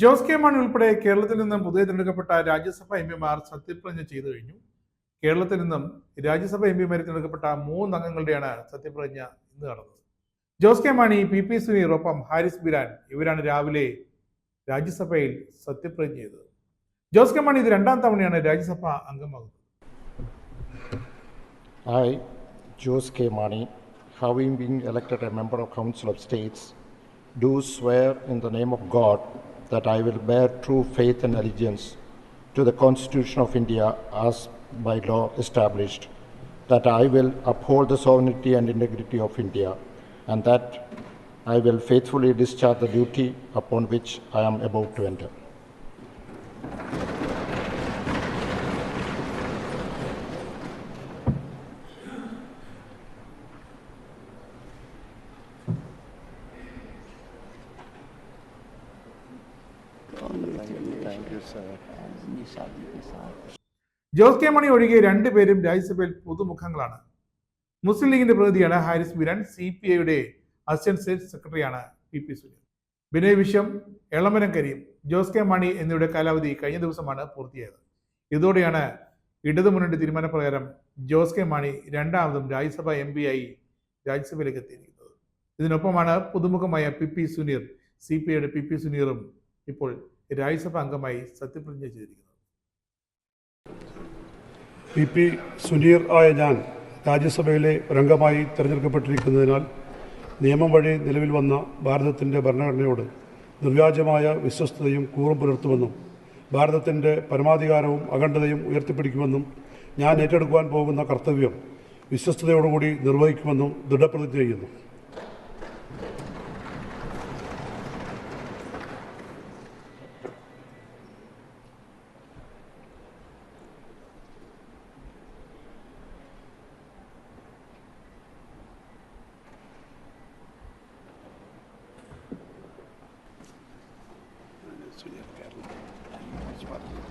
Jose K Mani ഉൾപ്പെടെ കേരളത്തിൽ നിന്നും പുതിയ തിരഞ്ഞെടുക്കപ്പെട്ട രാജ്യസഭാ എം പിമാർ സത്യപ്രതിജ്ഞ ചെയ്തു കഴിഞ്ഞു. കേരളത്തിൽ നിന്നും രാജ്യസഭാ എം പിമാരെ തിരഞ്ഞെടുക്കപ്പെട്ട മൂന്ന് അംഗങ്ങളുടെയാണ് സത്യപ്രതിജ്ഞ ഇന്ന് നടന്നത്. Jose K Mani P P സുനീറൊപ്പം Haris Beeran ഇവരാണ് രാവിലെ രാജ്യസഭയിൽ സത്യപ്രതിജ്ഞ ചെയ്തത്. ജോസ് കെ മാണി ഇത് രണ്ടാം തവണയാണ് രാജ്യസഭ അംഗമാകുന്നത് I, Jose K. Mani, having been elected a member of Council of States, do swear in the name of God that I will bear true faith and allegiance to the Constitution of India as by law established, that I will uphold the sovereignty and integrity of India, and that I will faithfully discharge the duty upon which I am about to enter. Jose K Mani ഒഴികെ രണ്ടുപേരും രാജ്യസഭയിൽ പുതുമുഖങ്ങളാണ്. മുസ്ലിം ലീഗിന്റെ പ്രതിനിധിയാണ് Haris Beeran C P ഐയുടെ assistant state സെക്രട്ടറിയാണ് P P Sunil Binoy Viswam Elamaram Kareem Jose K Mani എന്നിവരുടെ കാലാവധി കഴിഞ്ഞ ദിവസമാണ് പൂർത്തിയായത്. ഇതോടെയാണ് ഇടതുമുന്നണി തീരുമാനപ്രകാരം ജോസ് കെ മാണി രണ്ടാമതും രാജ്യസഭ എം പി ആയി രാജ്യസഭയിലേക്ക് എത്തിയിരിക്കുന്നത്. ഇതിനൊപ്പമാണ് പുതുമുഖമായ P P Suneer C P ഐയുടെ പി പി സുനീറും ഇപ്പോൾ രാജ്യസഭ അംഗമായി സത്യപ്രതിജ്ഞ ചെയ്തിരിക്കുന്നത് പി പി സുനീർ ആയ ഞാൻ രാജ്യസഭയിലെ ഒരംഗമായി തിരഞ്ഞെടുക്കപ്പെട്ടിരിക്കുന്നതിനാൽ നിയമം വഴി നിലവിൽ വന്ന ഭാരതത്തിന്റെ ഭരണഘടനയോട് നിർവ്യാജമായ വിശ്വസ്തതയും കൂറും പുലർത്തുമെന്നും ഭാരതത്തിന്റെ പരമാധികാരവും അഖണ്ഡതയും ഉയർത്തിപ്പിടിക്കുമെന്നും ഞാൻ ഏറ്റെടുക്കുവാൻ പോകുന്ന കർത്തവ്യം വിശ്വസ്തയോടുകൂടി നിർവഹിക്കുമെന്നും ദൃഢപ്രതിജ്ഞ ചെയ്യുന്നു. considerare un spazio